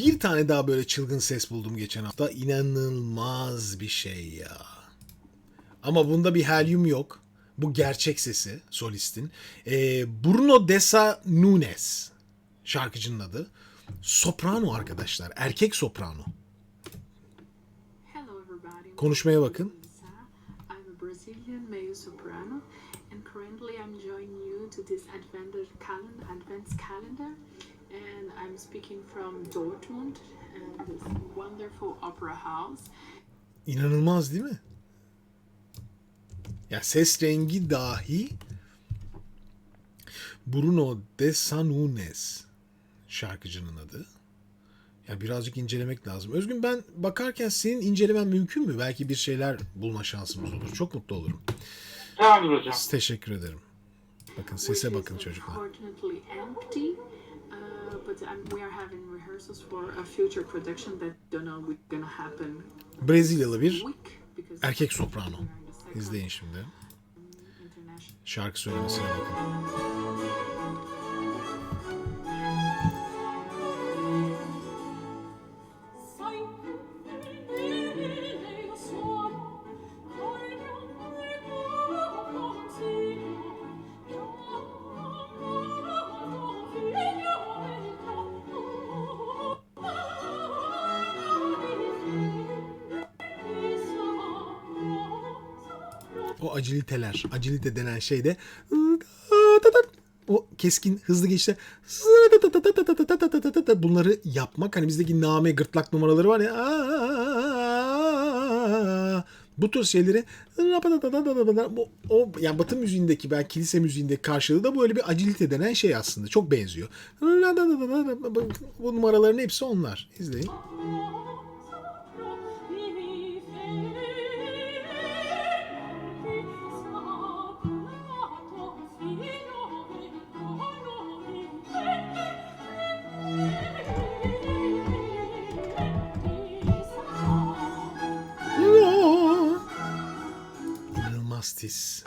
Bir tane daha böyle çılgın ses buldum geçen hafta. İnanılmaz bir şey ya. Ama bunda bir helyum yok. Bu gerçek sesi solistin. Ee, Bruno Desa Nunes şarkıcının adı. Soprano arkadaşlar. Erkek soprano. Konuşmaya bakın. And currently I'm joining you to this advent calendar, advent calendar and I'm speaking from Dortmund and this wonderful opera house. İnanılmaz değil mi? Ya ses rengi dahi Bruno de Sanunes şarkıcının adı. Ya birazcık incelemek lazım. Özgün ben bakarken senin incelemen mümkün mü? Belki bir şeyler bulma şansımız olur. Çok mutlu olurum. Tamamdır hocam. Teşekkür ederim. Bakın sese bakın çocuklar. Brezilyalı bir erkek soprano. İzleyin şimdi. Şarkı söylemesine bakın. O aciliteler, acilite denen şey de o keskin hızlı geçişler bunları yapmak hani bizdeki name gırtlak numaraları var ya bu tür şeyleri o, o yani Batı müziğindeki ben kilise müziğindeki karşılığı da böyle bir acilite denen şey aslında çok benziyor. Bu numaraların hepsi onlar. İzleyin. Tiz.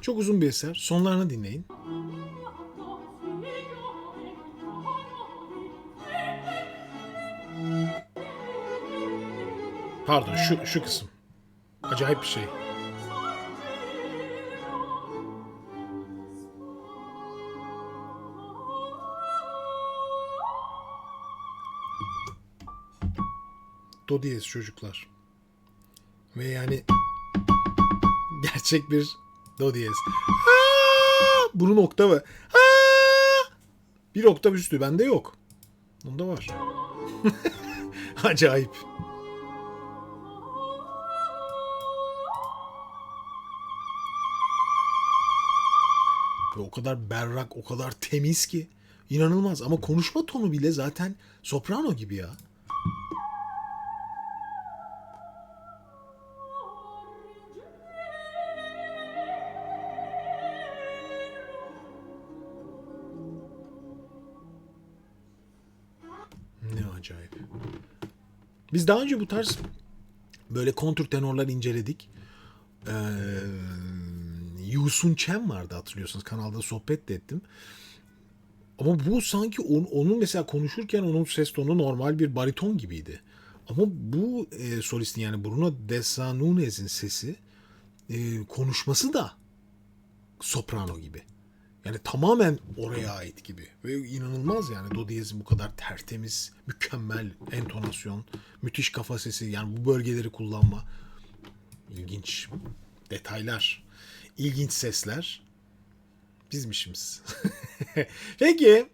Çok uzun bir eser. Sonlarını dinleyin. Pardon şu şu kısım. Acayip bir şey. Do diyez çocuklar. Ve yani gerçek bir do diyez. Bunun oktavı. Bir oktav üstü bende yok. Bunda var. Acayip. Ve o kadar berrak, o kadar temiz ki. inanılmaz ama konuşma tonu bile zaten soprano gibi ya. Acayip. Biz daha önce bu tarz böyle kontur tenorlar inceledik. Ee, Yusun Chen vardı hatırlıyorsunuz. Kanalda sohbet de ettim. Ama bu sanki on- onun mesela konuşurken onun ses tonu normal bir bariton gibiydi. Ama bu e, solistin yani Bruno Desanunes'in sesi e, konuşması da soprano gibi. Yani tamamen oraya ait gibi. Ve inanılmaz yani do diyezin bu kadar tertemiz, mükemmel entonasyon, müthiş kafa sesi. Yani bu bölgeleri kullanma. İlginç detaylar, ilginç sesler. Bizim işimiz. Peki